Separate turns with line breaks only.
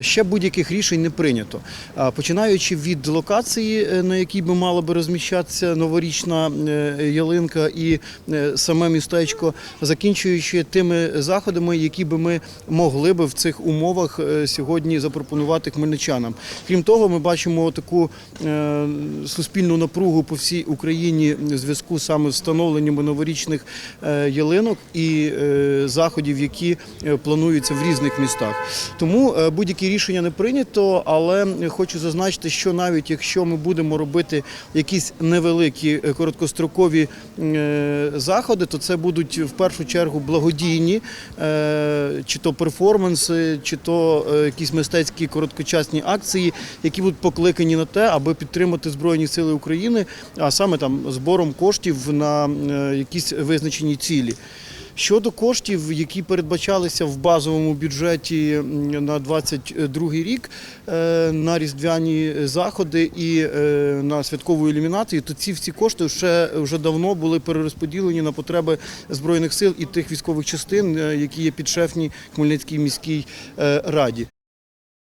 Ще будь-яких рішень не прийнято. Починаючи від локації, е, на якій би мала би розміщатися новорічна е, ялинка і е, саме містечко, закінчуючи тими заходами, які би ми могли би в цих умовах сьогодні запропонувати хмельничанам. Крім того, ми бачимо таку суспільну напругу по всій Україні в зв'язку саме з встановленням новорічних ялинок і заходів, які плануються в різних містах. Тому е, рішення не прийнято, але хочу зазначити, що навіть якщо ми будемо робити якісь невеликі е, короткострокові е, заходи, то це будуть в першу чергу благодійні, е, чи то перформанси, чи то якісь мистецькі короткочасні акції, які будуть покликані на те, аби підтримати Збройні Сили України, а саме там збором коштів на якісь визначені цілі. Щодо коштів, які передбачалися в базовому бюджеті на 2022 рік е, на різдвяні заходи і е, на святкову ілюмінацію, то ці всі кошти ще вже давно були перерозподілені на потреби збройних сил і тих військових частин, е, які є підшефні Хмельницькій міській раді.